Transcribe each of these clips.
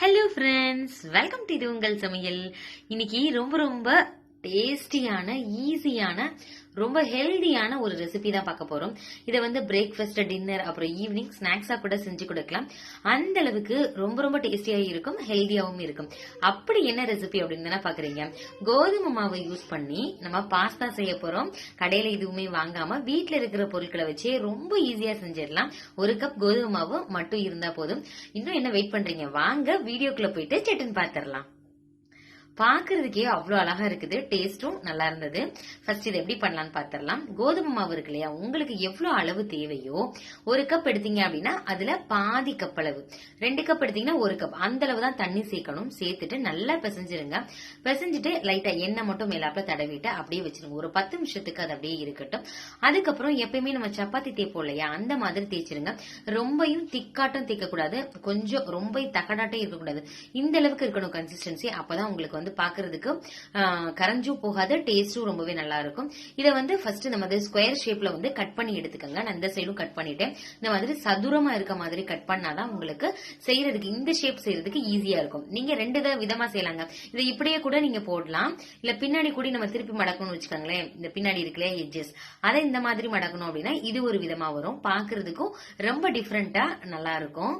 Hello friends welcome to இது உங்கள் சமையல். இன்னைக்கு ரொம்ப ரொம்ப டேஸ்டியான ஈஸியான ரொம்ப ஹெல்தியான ஒரு ரெசிபி தான் பார்க்க போறோம். இதை வந்து பிரேக்ஃபாஸ்ட் டின்னர் அப்புறம் ஈவினிங் ஸ்நாக்ஸா கூட செஞ்சு கொடுக்கலாம். அந்த அளவுக்கு ரொம்ப ரொம்ப டேஸ்டியா இருக்கும் ஹெல்தியாவும் இருக்கும். அப்படி என்ன ரெசிபி அப்படின்னு தானே பாக்குறீங்க கோதுமை மாவை யூஸ் பண்ணி நம்ம பாஸ்தா செய்ய போறோம். கடையில எதுவுமே வாங்காம வீட்ல இருக்கிற பொருட்களை வச்சே ரொம்ப ஈஸியா செஞ்சிடலாம். ஒரு கப் கோதுமை மாவு மட்டும் இருந்தா போதும். இன்னும் என்ன வெயிட் பண்றீங்க? வாங்க வீடியோக்குள்ள போயிட்டு சட்டுன்னு பாத்திரலாம் பார்க்கறதுக்கே அவ்வளோ அழகா இருக்குது. டேஸ்டும் நல்லா இருந்தது. ஃபர்ஸ்ட் இதை எப்படி பண்ணலாம்னு பார்த்துடலாம் கோதுமை மாவு இருக்கு இல்லையா? உங்களுக்கு எவ்வளோ அளவு தேவையோ ஒரு கப் எடுத்தீங்க அப்படின்னா அதுல பாதி கப் அளவு. ரெண்டு கப் எடுத்தீங்கன்னா ஒரு கப் அந்த அளவு தான் தண்ணி சேர்க்கணும். சேர்த்துட்டு நல்லா பிசைஞ்சிருங்க. பிசைஞ்சிட்டு லைட்டா எண்ணெய் மட்டும் மேலாப்புல தடவிட்டு அப்படியே வச்சிருங்க. ஒரு பத்து நிமிஷத்துக்கு அது அப்படியே இருக்கட்டும். அதுக்கப்புறம் எப்பயுமே நம்ம சப்பாத்தி தேய்ப்போம் இல்லையா? அந்த மாதிரி தேய்ச்சிருங்க. ரொம்பையும் திக்காட்டும் தேய்க்க கூடாது கொஞ்சம் ரொம்ப தக்கடாட்டம் இருக்கக்கூடாது. இந்த அளவுக்கு இருக்கணும் கன்சிஸ்டன்சி அப்பதான் உங்களுக்கு வந்து பாக்குறதுக்கு கரைஞ்சும் போகாது டேஸ்டும் ரொம்பவே நல்லா இருக்கும் இதை வந்து ஃபர்ஸ்ட் நம்ம வந்து ஸ்கொயர் ஷேப்ல வந்து கட் பண்ணி எடுத்துக்கோங்க. நான் இந்த சைடும் கட் பண்ணிட்டேன். இந்த மாதிரி சதுரமா இருக்க மாதிரி கட் பண்ணாதான் உங்களுக்கு செய்யறதுக்கு இந்த ஷேப் செய்யறதுக்கு ஈஸியா இருக்கும். நீங்க ரெண்டு விதமா செய்யலாங்க. இதை இப்படியே கூட நீங்க போடலாம். இல்ல பின்னாடி கூட நம்ம திருப்பி மடக்கணும்னு வச்சுக்கோங்களேன். இந்த பின்னாடி இருக்கலையே எட்ஜஸ் அதை இந்த மாதிரி மடக்கணும் அப்படின்னா இது ஒரு விதமா வரும். பாக்குறதுக்கும் ரொம்ப டிஃப்ரெண்டா நல்லா இருக்கும்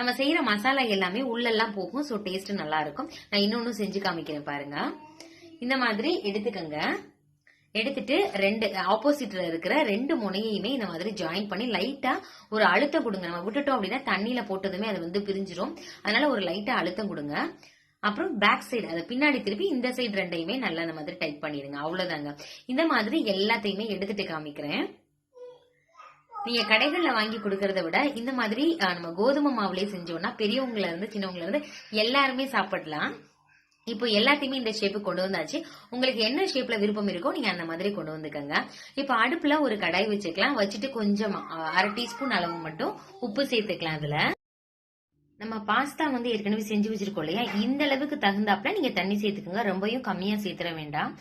நம்ம செய்யற மசாலா எல்லாமே உள்ளெல்லாம் போகும். ஸோ டேஸ்ட் நல்லா இருக்கும் நான் இன்னொன்னு செஞ்சு காமிக்கிறேன் பாருங்க. இந்த மாதிரி எடுத்துக்கங்க. எடுத்துட்டு ரெண்டு ஆப்போசிட்ல இருக்கிற ரெண்டு முனையுமே இந்த மாதிரி ஜாயின் பண்ணி லைட்டா ஒரு அழுத்தம் கொடுங்க. நம்ம விட்டுட்டோம் அப்படின்னா தண்ணியில போட்டதுமே அது வந்து பிரிஞ்சிரும். அதனால ஒரு லைட்டா அழுத்தம் கொடுங்க. அப்புறம் பேக் சைடு அதை பின்னாடி திருப்பி இந்த சைடு ரெண்டையுமே நல்லா இந்த மாதிரி டைட் பண்ணிடுங்க. அவ்வளவுதாங்க. இந்த மாதிரி எல்லாத்தையுமே எடுத்துட்டு காமிக்கிறேன். நீங்க கடைகள்ல வாங்கி கொடுக்கறத விட இந்த மாதிரி நம்ம கோதுமை மாவுலயே செஞ்சோம்னா பெரியவங்கள இருந்து சின்னவங்கள இருந்து எல்லாருமே சாப்பிடலாம். இப்போ எல்லாத்தையுமே இந்த ஷேப்புக்கு கொண்டு வந்தாச்சு. உங்களுக்கு என்ன ஷேப்ல விருப்பம் இருக்கோ நீங்க அந்த மாதிரி கொண்டு வந்துக்கோங்க. இப்போ அடுப்புல ஒரு கடாய் வச்சுக்கலாம். வச்சுட்டு கொஞ்சம் அரை டீஸ்பூன் அளவு மட்டும் உப்பு சேர்த்துக்கலாம் அதுல. நம்ம பாஸ்தா வந்து ஏற்கனவே செஞ்சு வச்சிருக்கோம் இல்லையா? இந்த அளவுக்கு தகுந்தாப்புல நீங்க தண்ணி சேர்த்துக்கோங்க. ரொம்பவும் கம்மியா சேர்த்துற வேண்டாம்.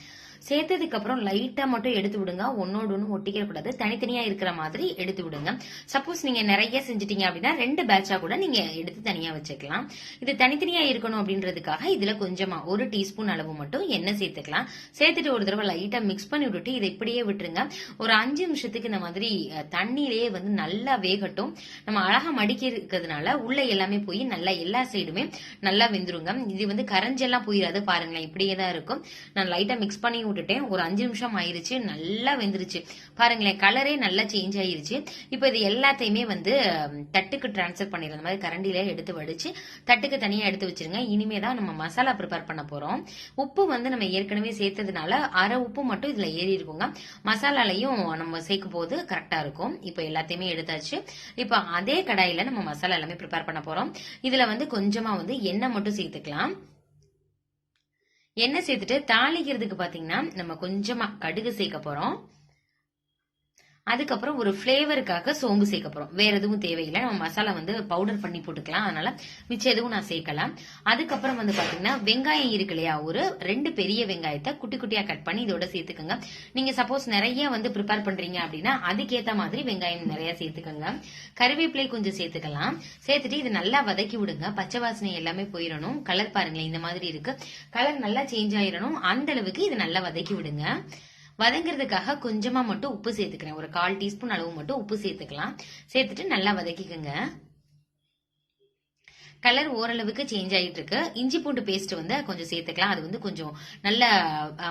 சேர்த்ததுக்கு அப்புறம் லைட்டா மட்டும் எடுத்து விடுங்க. ஒன்னோடு ஒன்று ஒட்டிக்க கூடாது தனித்தனியா இருக்கிற மாதிரி எடுத்து விடுங்க. சப்போஸ் நீங்க நிறைய செஞ்சிட்டீங்க அப்படின்னா ரெண்டு பேட்சா கூட நீங்க எடுத்து தனியா வச்சுக்கலாம். இது தனித்தனியா இருக்கணும் அப்படின்றதுக்காக இதுல கொஞ்சமா ஒரு டீஸ்பூன் அளவு மட்டும் எண்ணெய் சேர்த்துக்கலாம். சேர்த்துட்டு ஒரு தடவை லைட்டா மிக்ஸ் பண்ணி விட்டுட்டு இதை இப்படியே விட்டுருங்க. ஒரு அஞ்சு நிமிஷத்துக்கு இந்த மாதிரி தண்ணியிலேயே வந்து நல்லா வேகட்டும். நம்ம அழகா மடிக்க இருக்கிறதுனால உள்ள எல்லாமே போய் நல்லா எல்லா சைடுமே நல்லா வெந்துருங்க. இது வந்து கரைஞ்செல்லாம் போயிடாது பாருங்களேன் இப்படியே தான் இருக்கும். நான் லைட்டா மிக்ஸ் பண்ணி விட்டுட்டேன். ஒரு அஞ்சு நிமிஷம் ஆயிருச்சு. நல்லா வெந்துருச்சு. பாருங்களேன் கலரே நல்லா சேஞ்ச் ஆயிருச்சு. இப்போ இது எல்லாத்தையுமே வந்து தட்டுக்கு டிரான்ஸ்ஃபர் பண்ணிடலாம் மாதிரி கரண்டில எடுத்து வடிச்சு தட்டுக்கு தனியா எடுத்து வச்சிருங்க. இனிமே தான் நம்ம மசாலா ப்ரிப்பேர் பண்ண போறோம். உப்பு வந்து நம்ம ஏற்கனவே சேர்த்ததுனால அரை உப்பு மட்டும் இதுல ஏறி இருக்குங்க. மசாலாலையும் நம்ம சேர்க்கும் போது கரெக்டா இருக்கும். இப்போ எல்லாத்தையுமே எடுத்தாச்சு. இப்போ அதே கடாயில நம்ம மசாலா எல்லாமே ப்ரிப்பேர் பண்ண போறோம். இதுல வந்து கொஞ்சமா வந்து எண்ணெய் மட்டும் சேர்த்துக்கலாம். எண்ணெய் சேர்த்துட்டு தாளிக்கிறதுக்கு பாத்தீங்கன்னா நம்ம கொஞ்சமா கடுகு சேர்க்க போறோம். அதுக்கப்புறம் ஒரு ஃப்ளேவருக்காக சோம்பு சேர்க்க போறோம். வேற எதுவும் தேவையில்லை. நம்ம மசாலா வந்து பவுடர் பண்ணி போட்டுக்கலாம். அதனால மிச்சம் எதுவும் நான் சேர்க்கலாம். அதுக்கப்புறம் வந்து பாத்தீங்கன்னா வெங்காயம் இருக்கு இல்லையா? ஒரு ரெண்டு பெரிய வெங்காயத்தை குட்டி குட்டியா கட் பண்ணி இதோட சேர்த்துக்கோங்க. நீங்க சப்போஸ் நிறைய வந்து ப்ரிப்பேர் பண்றீங்க அப்படின்னா அதுக்கேத்த மாதிரி வெங்காயம் நிறைய சேர்த்துக்கோங்க. கருவேப்பிலை கொஞ்சம் சேர்த்துக்கலாம். சேர்த்துட்டு இது நல்லா வதக்கி விடுங்க. பச்சை வாசனை எல்லாமே போயிடணும். கலர் பாருங்களேன் இந்த மாதிரி இருக்கு. கலர் நல்லா சேஞ்ச் ஆயிடணும். அந்த அளவுக்கு இது நல்லா வதக்கி விடுங்க. வதங்குறதுக்காக கொஞ்சமா மட்டும் உப்பு சேர்த்துக்கிறேன். ஒரு கால் டீஸ்பூன் அளவு மட்டும் உப்பு சேர்த்துக்கலாம். சேர்த்துட்டு நல்லா வதக்கிக்கோங்க. கலர் ஓரளவுக்கு சேஞ்ச் ஆகிட்டு இருக்கு இஞ்சி பூண்டு பேஸ்ட் வந்து கொஞ்சம் சேர்த்துக்கலாம். அது வந்து கொஞ்சம் நல்ல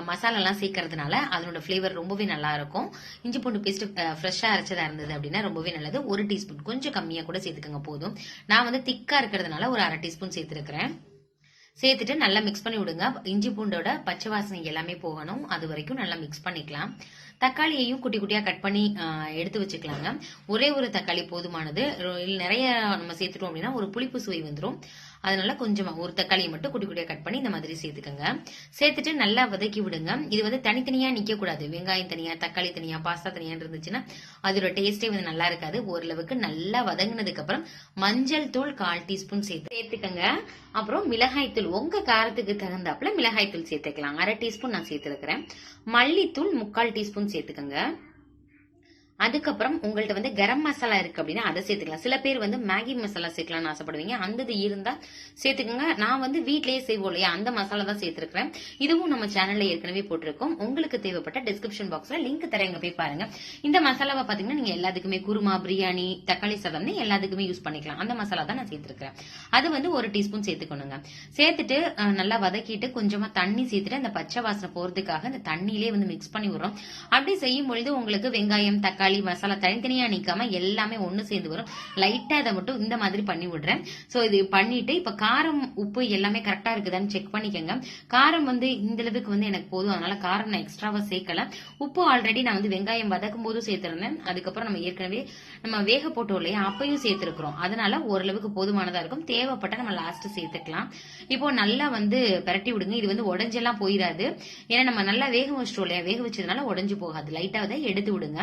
மசாலாலாம் சேர்க்கறதுனால அதனோட ஃப்ளேவர் ரொம்பவே நல்லா இருக்கும். இஞ்சி பூண்டு பேஸ்ட் ஃப்ரெஷ்ஷாக அரைச்சதா இருந்தது அப்படின்னா ரொம்பவே நல்லது. ஒரு டீஸ்பூன் கொஞ்சம் கம்மியாக கூட சேர்த்துக்கோங்க போதும். நான் வந்து திக்காக இருக்கிறதுனால ஒரு அரை டீஸ்பூன் சேர்த்துருக்கிறேன். சேர்த்துட்டு நல்லா மிக்ஸ் பண்ணி விடுங்க. இஞ்சி பூண்டோட பச்சை வாசனை எல்லாமே போகணும். அது வரைக்கும் நல்லா மிக்ஸ் பண்ணிக்கலாம். தக்காளியையும் குட்டி குட்டியா கட் பண்ணி எடுத்து வச்சுக்கலாங்க. ஒரே ஒரு தக்காளி போதுமானது. நிறைய நம்ம சேர்த்துட்டோம் அப்படின்னா ஒரு புளிப்பு சுவை வந்துடும் அதனால கொஞ்சமா ஒரு தக்காளியை மட்டும் குட்டி குட்டியா கட் பண்ணி இந்த மாதிரி சேர்த்துக்கோங்க. சேர்த்துட்டு நல்லா வதக்கி விடுங்க. இது வந்து தனித்தனியா நிக்க கூடாது வெங்காயம் தனியா தக்காளி தனியா பாஸ்தா தனியா இருந்துச்சுன்னா அதோட டேஸ்டே வந்து நல்லா இருக்காது. ஓரளவுக்கு நல்லா வதங்கினதுக்கு அப்புறம் மஞ்சள் தூள் கால் டீஸ்பூன் சேர்த்து சேர்த்துக்கோங்க. அப்புறம் மிளகாய் தூள் உங்க காரத்துக்கு தகுந்தாப்புல மிளகாய் தூள் சேர்த்துக்கலாம். அரை டீஸ்பூன் நான் சேர்த்துருக்கிறேன். மல்லித்தூள் முக்கால் டீஸ்பூன் சேர்த்துக்கோங்க. அதுக்கப்புறம் உங்கள்ட்ட வந்து கரம் மசாலா இருக்கு அப்படின்னா அதை சேர்த்துக்கலாம். சில பேர் வந்து மேகி மசாலா சேர்க்கலாம்னு ஆசைப்படுவீங்க. அந்த இது இருந்தா சேர்த்துக்கோங்க. நான் வந்து வீட்லயே செய்வோம் இல்லையா? அந்த மசாலா தான் சேர்த்திருக்கிறேன். இதுவும் நம்ம சேனல்ல ஏற்கனவே போட்டிருக்கோம். உங்களுக்கு தேவைப்பட்ட டிஸ்கிரிப்ஷன் பாக்ஸ்ல லிங்க் தரேங்க போய் பாருங்க. இந்த மசாலாவை பாத்தீங்கன்னா நீங்க எல்லாத்துக்குமே குருமா பிரியாணி தக்காளி சாதம்னு எல்லாத்துக்குமே யூஸ் பண்ணிக்கலாம். அந்த மசாலா தான் நான் சேர்த்திருக்கிறேன். அது வந்து ஒரு டீஸ்பூன் சேர்த்துக்கணுங்க. சேர்த்துட்டு நல்லா வதக்கிட்டு கொஞ்சமா தண்ணி சேர்த்துட்டு அந்த பச்சை வாசனை போறதுக்காக அந்த தண்ணியிலே வந்து மிக்ஸ் பண்ணி விடுறோம். அப்படி செய்யும் பொழுது உங்களுக்கு வெங்காயம் தக்காளி மசாலா தனித்தனியா நிக்காம எல்லாமே ஒண்ணு சேர்ந்து வரும். லைட்டா இதை மட்டும் இந்த மாதிரி பண்ணி விடுறேன். சோ இது பண்ணிட்டு இப்ப காரம் உப்பு எல்லாமே கரெக்டா இருக்குதான்னு செக் பண்ணிக்கோங்க. காரம் வந்து இந்த அளவுக்கு வந்து எனக்கு போதும். அதனால காரம் நான் எக்ஸ்ட்ராவா சேர்க்கல. உப்பு ஆல்ரெடி நான் வந்து வெங்காயம் வதக்கும் போதும் சேர்த்திருந்தேன். அதுக்கப்புறம் நம்ம ஏற்கனவே நம்ம வேக போட்டோம் இல்லையா அப்பையும் சேர்த்திருக்கிறோம். அதனால ஓரளவுக்கு போதுமானதா இருக்கும். தேவைப்பட்ட நம்ம லாஸ்ட் சேர்த்துக்கலாம். இப்போ நல்லா வந்து பிரட்டி விடுங்க. இது வந்து உடஞ்செல்லாம் போயிடாது ஏன்னா நம்ம நல்லா வேக வச்சிட்டோம் இல்லையா வேக வச்சதுனால உடஞ்சு போகாது. லைட்டாக தான் எடுத்து விடுங்க.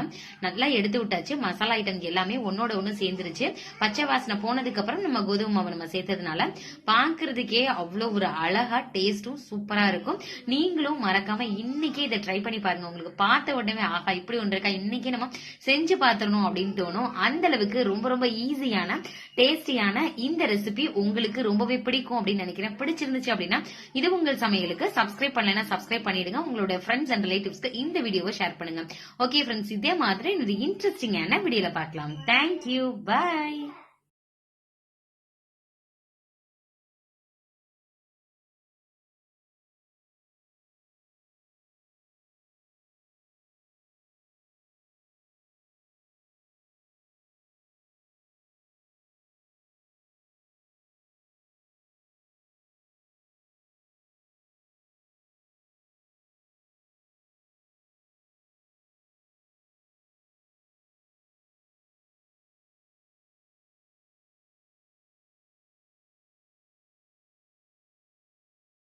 நல்லா எடுத்து விட்டாச்சு. மசாலா ஐட்டம் எல்லாமே ஒன்னோட ஒன்று சேர்ந்துருச்சு. பச்சை வாசனை போனதுக்கு அப்புறம் நம்ம கோதுமை மாவு நம்ம சேர்த்ததுனால பாக்குறதுக்கே அவ்வளவு ஒரு அழகா டேஸ்டும் சூப்பரா இருக்கும். நீங்களும் மறக்காம இன்னைக்கே இதை ட்ரை பண்ணி பாருங்க. உங்களுக்கு பார்த்த உடனே ஆஹா இப்படி ஒன்று இருக்கா? இன்னைக்கே நம்ம செஞ்சு பார்த்துடணும் அப்படின்னு தோணும். அந்த அளவுக்கு ரொம்ப ரொம்ப ஈஸியான டேஸ்டியான இந்த ரெசிபி உங்களுக்கு ரொம்பவே பிடிக்கும் அப்படின்னு நினைக்கிறேன். பிடிச்சிருந்துச்சு அப்படின்னா இது உங்கள் சமையலுக்கு சப்ஸ்கிரைப் பண்ணலைன்னா சப்ஸ்கிரைப் பண்ணிடுங்க. உங்களோட ஃப்ரெண்ட்ஸ் அண்ட் ரிலேட்டிவ்ஸ்க்கு இந்த வீடியோவை ஷேர் பண்ணுங்க. ஓகே ஃப்ரெண்ட்ஸ் இதே மாதிரி இது இன்ட்ரெஸ்டிங்கான வீடியோல பார்க்கலாம். Thank you bye